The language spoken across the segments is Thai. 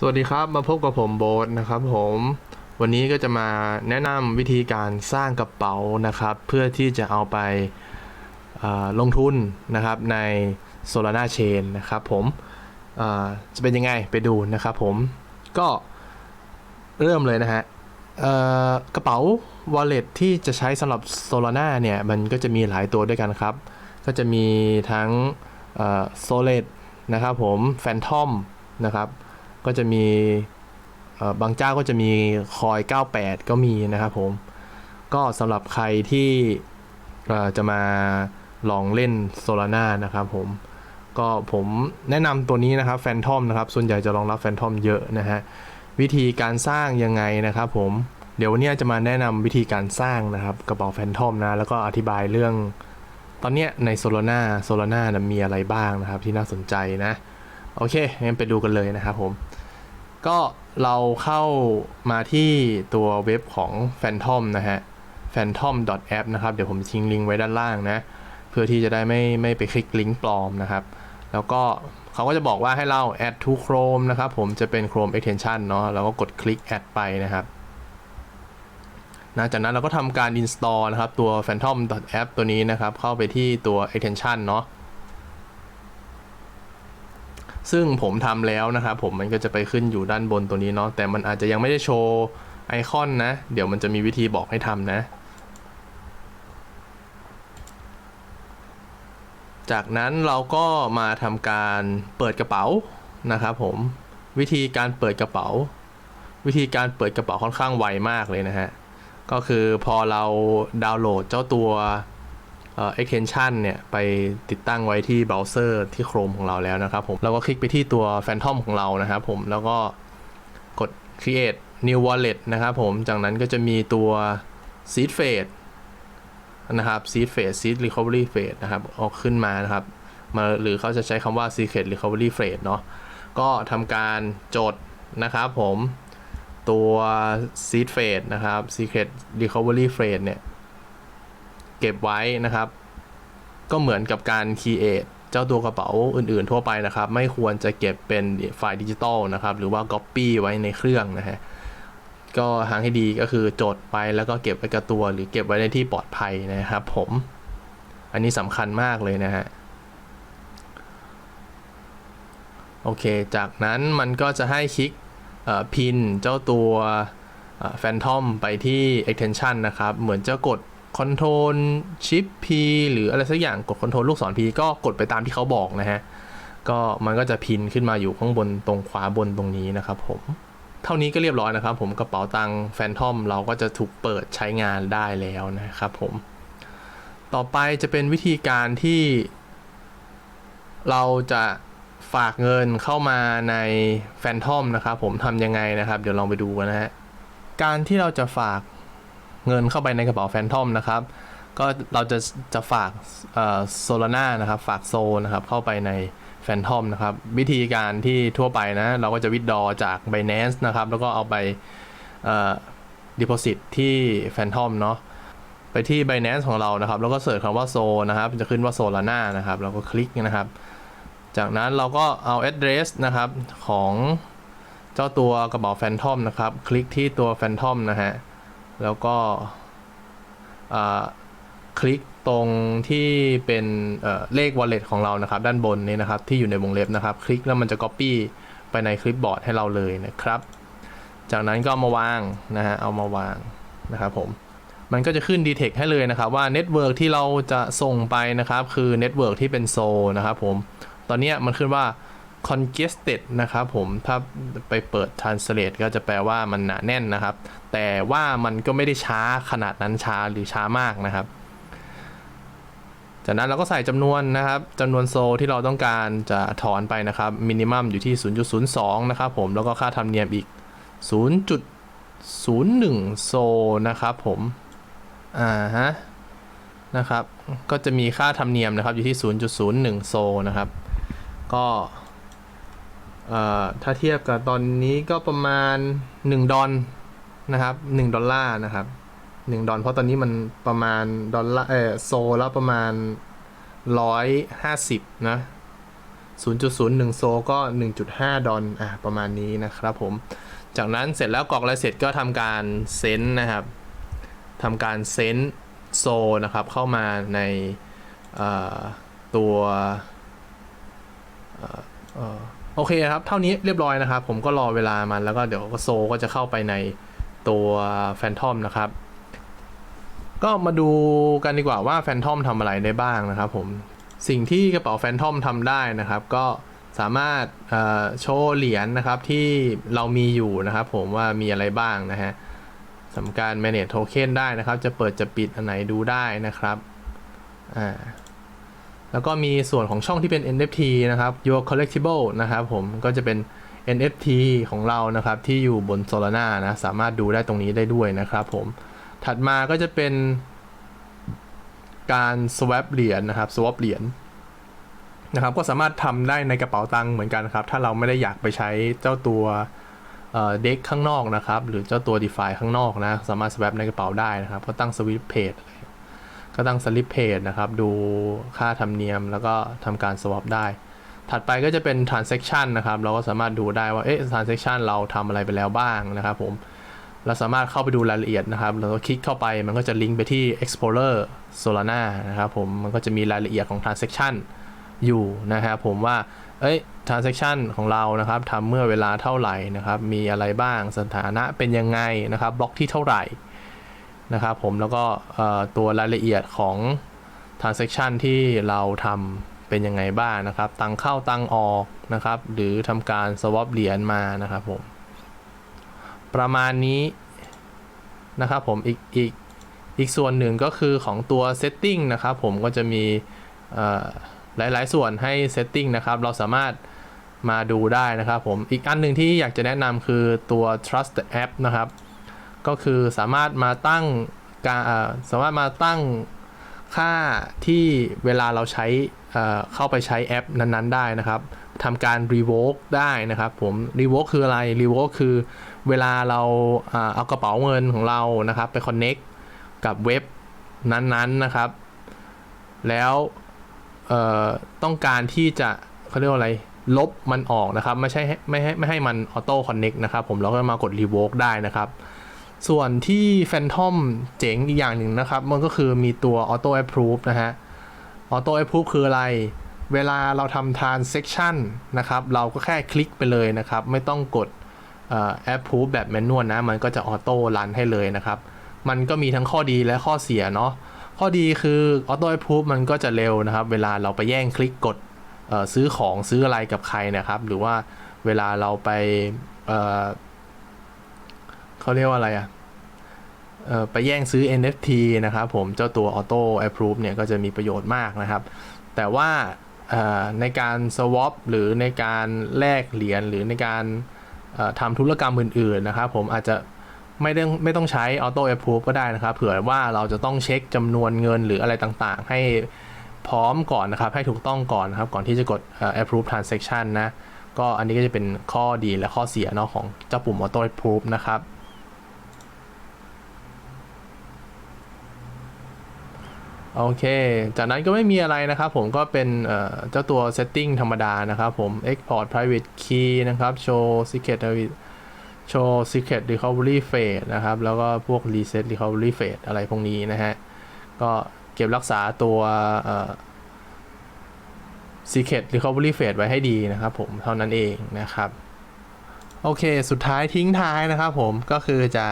สวัสดีครับมาพบกับผมโบ๊ทนะครับผมวันนี้ก็จะมาแนะนำวิธีการสร้างกระเป๋านะครับ เพื่อที่จะเอาไปลงทุนนะครับใน Solana Chain นะครับผมจะเป็นยังไงไปดูนะครับผมก็เริ่มเลยนะฮะกระเป๋า wallet ที่จะใช้สำหรับ Solana เนี่ยมันก็จะมีหลายตัวด้วยกันครับ ก็จะมีทั้ง Solid นะครับผม Phantom นะครับ ก็จะมีบางเจ้าก็จะมีคอย 98 ก็มีนะครับผม ก็สำหรับใครที่จะมาลองเล่น Solana นะครับผม ก็ผมแนะนำตัวนี้นะครับ Phantom นะครับ ส่วนใหญ่จะรองรับ Phantom เยอะนะฮะ วิธีการสร้างยังไงนะครับผม เดี๋ยววันนี้จะมาแนะนำวิธีการสร้างนะครับกระเป๋า Phantom นะ แล้วก็อธิบายเรื่อง ตอนนี้ใน Solana Solana นะมีอะไรบ้างนะครับที่น่าสนใจนะ โอเคงั้นไปดูกันเลยนะครับผม ก็เราเข้ามาที่ตัวเว็บของ Phantom นะฮะ phantom.app นะครับ เดี๋ยวผมทิ้งลิงก์ไว้ด้านล่างนะ เพื่อที่จะได้ไม่ไม่ไปคลิกลิงก์ปลอมนะครับ แล้วก็เขาก็จะบอกว่าให้เรา add to Chrome นะครับ ผมจะเป็น Chrome extension เนาะเราก็กดคลิก add ไปนะครับนะจากนั้นเราก็ทำการ install นะครับ ตัว phantom.app ตัวนี้นะครับ เข้าไปที่ตัว extension เนาะ ซึ่งผมทำแล้วนะครับผมมันก็จะไปขึ้นอยู่ด้านบนตัวนี้เนาะแต่มันอาจจะยังไม่ได้โชว์ไอคอนนะ เดี๋ยวมันจะมีวิธีบอกให้ทำนะ จากนั้นเราก็มาทำการเปิดกระเป๋านะครับผมวิธีการเปิดกระเป๋า วิธีการเปิดกระเป๋าค่อนข้างไวมากเลยนะฮะก็คือพอเราดาวน์โหลดเจ้าตัว extension เนี่ยไปติดตั้งไว้ที่เบราว์เซอร์ที่ Chrome ของเราแล้วนะครับผมเราก็คลิกไปที่ตัว Phantom ของเรานะครับผมแล้วก็กด create new wallet นะครับผมจากนั้นก็จะมีตัว seed phase นะครับ seed phase seed recovery phase นะครับออกขึ้นมานะครับมาหรือเขาจะใช้คำว่า secret recovery phase เนาะก็ทำการจดนะครับผมตัว seed phase นะครับ secret recovery phase เนี่ย เก็บไว้นะครับ ก็เหมือนกับการ create เจ้าตัวกระเป๋าอื่นๆทั่วไปนะครับ ไม่ควรจะเก็บเป็นไฟล์ดิจิตอลนะครับ หรือว่า Copy ไว้ในเครื่องนะฮะก็ทางให้ดีก็คือจดไปแล้วก็เก็บไว้กับตัว หรือเก็บไว้ในที่ปลอดภัยนะครับ ผม อันนี้สำคัญมากเลยนะฮะโอเค จากนั้นมันก็จะให้คลิกพินเจ้าตัวแฟนทอมไปที่ extension นะครับ เหมือนจะกด Ctrl Shift P หรืออะไรสักอย่างกด Ctrl ลูกศร P ก็กดไปตามที่เขาบอกนะฮะ ก็มันก็จะพินขึ้นมาอยู่ข้างบนตรงขวาบนตรงนี้นะครับผม เท่านี้ก็เรียบร้อยนะครับผมกระเป๋าตังค์แฟนทอมเราก็จะถูกเปิดใช้งานได้แล้วนะครับผม ต่อไปจะเป็นวิธีการที่ เราจะฝากเงินเข้ามาในแฟนทอมนะครับผมทำยังไงนะครับ เดี๋ยวลองไปดูกันนะฮะ การที่เราจะฝาก เงินเข้าไปในกระเป๋าแฟนทอมนะครับ ก็เราจะจะฝากโซลาร่านะครับ ฝากโซนะครับเข้าไปในแฟนทอมนะครับ วิธีการที่ทั่วไปนะ เราก็จะวิดดอจาก Binance นะครับ แล้วก็เอาไปเอ่อ deposit ที่แฟนทอมเนาะไปที่ Binance ของเรานะครับ แล้วก็เสิร์ชคำว่าโซนะครับ จะขึ้นว่าโซลาร่านะครับเราก็คลิกนะครับ จากนั้นเราก็เอา address นะครับของเจ้าตัวกระเป๋าแฟนทอมนะครับ คลิกที่ตัวแฟนทอมนะฮะ แล้วก็คลิกตรงที่เป็นเอ่อเลข wallet ของเรานะครับ ด้านบนนี้นะครับ ที่อยู่ในวงเล็บนะครับ คลิกแล้วมันจะ copy ไปในคลิปบอร์ดให้เราเลยนะครับ จากนั้นก็เอามาวางนะฮะเอามาวางนะครับผมมันก็จะขึ้น detect ให้เลยนะครับว่า network ที่เราจะส่งไปนะครับ คือ network ที่เป็นโซนะครับผมตอนนี้มันขึ้นว่า congested นะครับผมถ้าไปเปิด translate ก็จะแปลว่ามันหนาแน่นนะครับ แต่ว่ามันก็ไม่ได้ช้าขนาดนั้นช้าหรือช้ามากนะครับ จากนั้นเราก็ใส่จำนวนนะครับจำนวนโซลที่เราต้องการจะถอนไปนะครับมินิมัมอยู่ที่ 0.02 นะครับผมแล้วก็ค่าธรรมเนียมอีก 0.01 โซลนะครับผมอ่าฮะนะครับ ก็จะมีค่าธรรมเนียมนะครับอยู่ที่ 0.01 โซลนะครับ ก็ ถ้าเทียบกับตอนนี้ก็ประมาณ 1 ดอลนะครับ1ดอลลาร์นะครับ1ดอลเพราะตอนนี้มันประมาณดอลลาร์เออโซแล้วประมาณ 150 นะ0.01 โซก็ 1.5 ดอลอะประมาณนี้นะครับผม จากนั้นเสร็จแล้วกรอกอะไรเสร็จก็ทำการเซนนะครับทำการเซนโซนะครับเข้ามาในตัว โอเคครับ เท่านี้เรียบร้อยนะครับ ผมก็รอเวลามันแล้วก็เดี๋ยวโซก็จะเข้าไปในตัวแฟนทอมนะครับ ก็มาดูกันดีกว่าว่าแฟนทอมทำอะไรได้บ้างนะครับผม สิ่งที่กระเป๋าแฟนทอมทำได้นะครับ ก็สามารถโชว์เหรียญนะครับที่เรามีอยู่นะครับผมว่ามีอะไรบ้างนะฮะสำการ manage token ได้นะครับ จะเปิดจะปิดอันไหนดูได้นะครับอ่า แล้วก็มีส่วนของช่องที่เป็น NFT นะครับ your collectible นะครับผมก็จะเป็น NFT ของเรานะครับที่อยู่บน Solana นะสามารถดูได้ตรงนี้ได้ด้วยนะครับผมถัดมาก็จะเป็นการ swap เหรียญนะครับ swap เหรียญนะครับ ก็สามารถทำได้ในกระเป๋าตังค์เหมือนกันครับ ถ้าเราไม่ได้อยากไปใช้เจ้าตัวเด็กข้างนอกนะครับ หรือเจ้าตัว DeFi ข้างนอกนะ สามารถ swap ในกระเป๋าได้นะครับ ก็ตั้ง swap page ก็ตั้ง slip page นะครับ ดูค่าธรรมเนียมแล้วก็ทำการ swap ได้ ถัดไปก็จะเป็น transaction นะครับ เราก็สามารถดูได้ว่า เอ๊ะ transaction เราทำอะไรไปแล้วบ้างนะครับผม เราสามารถเข้าไปดูรายละเอียดนะครับ เราคลิกเข้าไปมันก็จะลิงก์ไปที่ Explorer Solana นะครับผม มันก็จะมีรายละเอียดของ transaction อยู่นะครับผมว่า เอ้ย transaction ของเรานะครับทำเมื่อเวลาเท่าไหร่นะครับ มีอะไรบ้าง สถานะเป็นยังไงนะครับ บล็อกที่เท่าไหร่ นะครับผมแล้วก็ตัวรายละเอียดของ transaction ที่เราทำเป็นยังไงบ้างนะครับ ตังเข้าตังออกนะครับ หรือทำการ swap เหรียญมานะครับผม ประมาณนี้นะครับผมอีกอีกอีกส่วนหนึ่งก็คือของตัว setting นะครับผมก็จะมีเอ่อหลาย ๆ ส่วนให้ setting นะครับ เราสามารถมาดูได้นะครับผม อีกอันหนึ่งที่อยากจะแนะนำคือตัว trust app นะครับ ก็คือสามารถมาตั้งการสามารถมาตั้งค่าที่เวลาเราใช้เข้าไปใช้แอปนั้น ๆ ได้นะครับทำการ revoke ได้นะครับผม revoke คืออะไร revoke คือเวลาเราเอากระเป๋าเงินของเรานะครับ ไป connect กับเว็บนั้นๆนะครับ แล้วต้องการที่จะเขาเรียกว่าอะไร ลบมันออกนะครับ ไม่ใช่ไม่ให้ไม่ให้มันออโต้คอนเน็กนะครับผมเราก็มากด revoke ได้นะครับ ส่วนที่ Phantom เจ๋งอีกอย่างหนึ่งนะครับ มันก็คือมีตัว Auto Approve นะฮะ Auto Approve คืออะไร เวลาเราทำ transaction นะครับ เราก็แค่คลิกไปเลยนะครับ ไม่ต้องกดเอ่อ approve แบบแมนนวลนะ มันก็จะออโต้รันให้เลยนะครับ มันก็มีทั้งข้อดีและข้อเสียเนาะ ข้อดีคือ Auto Approve มันก็จะเร็วนะครับ เวลาเราไปแย่งคลิกกดซื้อของซื้ออะไรกับใครนะครับ หรือว่าเวลาเราไป เขาเรียกว่าอะไรอะเอ่อไปแย่งซื้อ NFT นะครับผมเจ้าตัว Auto Approve เนี่ยก็จะมีประโยชน์มากนะครับ แต่ว่าในการ swap หรือในการแลกเหรียญหรือในการทำธุรกรรมอื่น ๆ นะครับผมอาจจะไม่ต้องไม่ต้องใช้ Auto Approve ก็ได้นะครับ เผื่อว่าเราจะต้องเช็คจำนวนเงินหรืออะไรต่างๆ ให้พร้อมก่อนนะครับ ให้ถูกต้องก่อนนะครับ ก่อนที่จะกด approve transaction นะ ก็อันนี้ก็จะเป็นข้อดีและข้อเสียเนาะของเจ้าปุ่ม Auto Approve นะครับ โอเค จากนั้นก็ไม่มีอะไรนะครับผมก็เป็นเจ้าตัว setting ธรรมดานะครับผม export private key นะครับ show secret show secret recovery phase นะครับ แล้วก็พวก reset recovery phase อะไรพวกนี้นะฮะ ก็เก็บรักษาตัว secret recovery phase ไว้ให้ดีนะครับผม เท่านั้นเองนะครับ โอเค สุดท้ายทิ้งท้ายนะครับผมก็คือจะ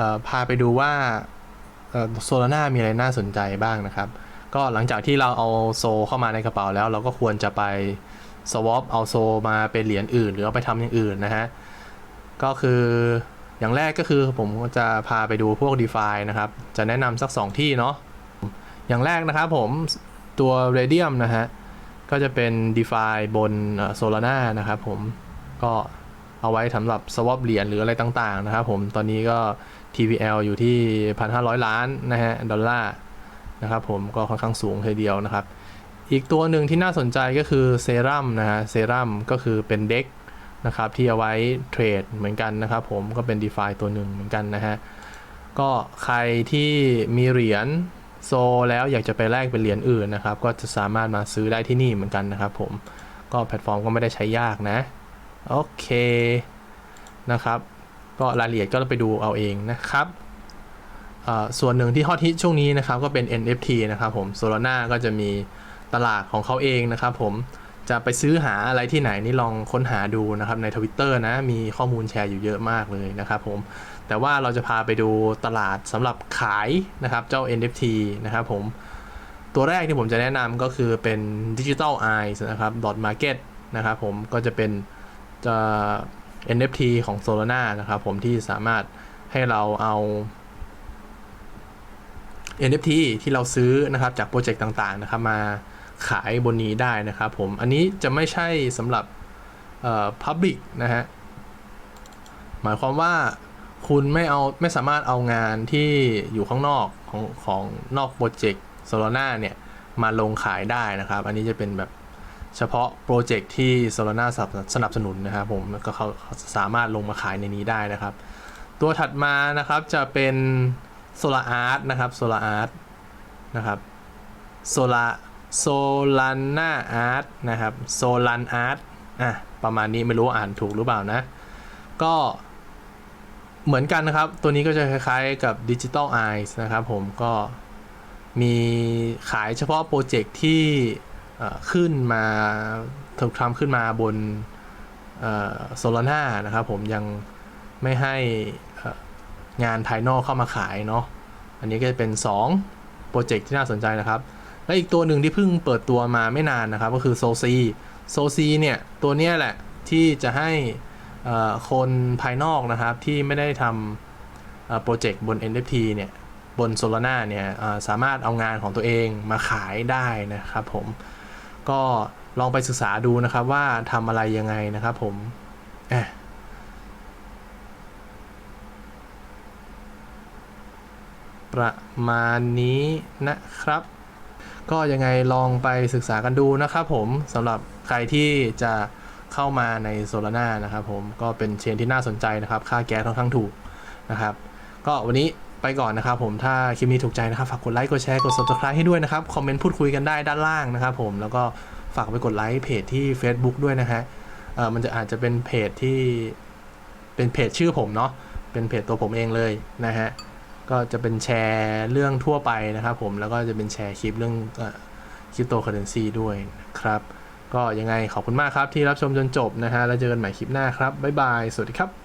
ออพาไปดูว่า โซลาร่ามีอะไรน่าสนใจบ้างนะครับ ก็หลังจากที่เราเอาโซเข้ามาในกระเป๋าแล้ว เราก็ควรจะไป swap เอาโซมาเป็นเหรียญอื่น หรือเอาไปทำอย่างอื่นนะฮะ ก็คืออย่างแรกก็คือผมจะพาไปดูพวก d e f i นะครับ จะแนะนำสัก 2 ที่เนาะอย่างแรกนะครับผมตัว Radium นะฮะ ก็จะเป็น d e f i บนโซลาร่านะครับผมก็เอาไว้สำหรับ swap เหรียญหรืออะไรต่างๆนะครับผมตอนนี้ก็ TVL อยู่ที่ 1,500 ล้านนะฮะดอลลาร์นะครับผมก็ค่อนข้างสูงทีเดียวนะครับ อีกตัวหนึ่งที่น่าสนใจก็คือเซรั่มนะฮะเซรั่มก็คือเป็นเด็กนะครับที่เอาไว้เทรดเหมือนกันนะครับผมก็เป็น d e f i ตัวหนึ่งเหมือนกันนะฮะก็ใครที่มีเหรียญโซแล้วอยากจะไปแลกเป็นเหรียญอื่นนะครับ ก็จะสามารถมาซื้อได้ที่นี่เหมือนกันนะครับผมก็แพลตฟอร์มก็ไม่ได้ใช้ยากนะ โอเคนะครับ ก็รายละเอียดก็ไปดูเอาเองนะครับส่วนหนึ่งที่ฮอตฮิตช่วงนี้นะครับก็เป็น NFT นะครับผม Solana ก็จะมีตลาดของเขาเองนะครับผมจะไปซื้อหาอะไรที่ไหนนี่ลองค้นหาดูนะครับใน Twitter นะมีข้อมูลแชร์อยู่เยอะมากเลยนะครับผมแต่ว่าเราจะพาไปดูตลาดสำหรับขายนะครับเจ้า NFT นะครับผมตัวแรกที่ผมจะแนะนำก็คือเป็น Digital Eyes นะครับ dot market นะครับผมก็จะเป็นจะ NFT ของ Solana นะครับผมที่สามารถให้เราเอา NFT ที่เราซื้อนะครับจากโปรเจกต์ต่างๆนะครับมาขายบนนี้ได้นะครับผม อันนี้จะไม่ใช่สำหรับเอ่อ Public นะฮะ หมายความว่าคุณไม่เอาไม่สามารถเอางานที่อยู่ข้างนอกของของนอกโปรเจกต์ Solana เนี่ย มาลงขายได้นะครับ อันนี้จะเป็นแบบ เฉพาะโปรเจกต์ที่ Solana สนับสนับสนุนนะครับผมแล้วก็เขาสามารถลงมาขายในนี้ได้นะครับ ตัวถัดมานะครับจะเป็น Solar Art นะครับ Solar Art นะครับ Solar Solana Art นะครับ Solan Art อะประมาณนี้ไม่รู้อ่านถูกหรือเปล่านะ ก็เหมือนกันนะครับ ตัวนี้ก็จะคล้าย ๆกับ Digital Eyes นะครับผมก็มีขายเฉพาะโปรเจกต์ที่ ขึ้นมาถูกทำขึ้นมาบนโซลาร่านะครับผมยังไม่ให้งานภายนอกเข้ามาขายเนาะอันนี้ก็จะเป็น 2 โปรเจกต์ที่น่าสนใจนะครับ และอีกตัวหนึ่งที่เพิ่งเปิดตัวมาไม่นานนะครับ ก็คือโซซีโซซีเนี่ยตัวเนี้ยแหละที่จะให้คนภายนอกนะครับที่ไม่ได้ทำโปรเจกต์บน NFT เนี่ยบน Solana เนี่ยสามารถเอางานของตัวเองมาขายได้นะครับผม ก็ลองไปศึกษาดูนะครับว่าทำอะไรยังไงนะครับผมประมาณนี้นะครับ ก็ยังไงลองไปศึกษากันดูนะครับผมสำหรับใครที่จะเข้ามาในโซลาร่านะครับผมก็เป็นเชนที่น่าสนใจนะครับ ค่าแก๊สค่อนข้างถูกนะครับ ก็วันนี้ ไปก่อนนะครับผมถ้าคลิปนี้ถูกใจนะครับฝากกดไลค์กดแชร์กด subscribe ให้ด้วยนะครับคอมเมนต์พูดคุยกันได้ด้านล่างนะครับผมแล้วก็ฝากไปกดไลค์เพจที่ Facebook ด้วยนะฮะเออมันจะอาจจะเป็นเพจที่เป็นเพจชื่อผมเนาะเป็นเพจตัวผมเองเลยนะฮะก็จะเป็นแชร์เรื่องทั่วไปนะครับผมแล้วก็จะเป็นแชร์คลิปเรื่องคริปโตเคอเรนซีด้วยครับ ก็ยังไงขอบคุณมากครับที่รับชมจนจบนะฮะแล้วเจอกันใหม่คลิปหน้าครับ บ๊ายบาย สวัสดีครับ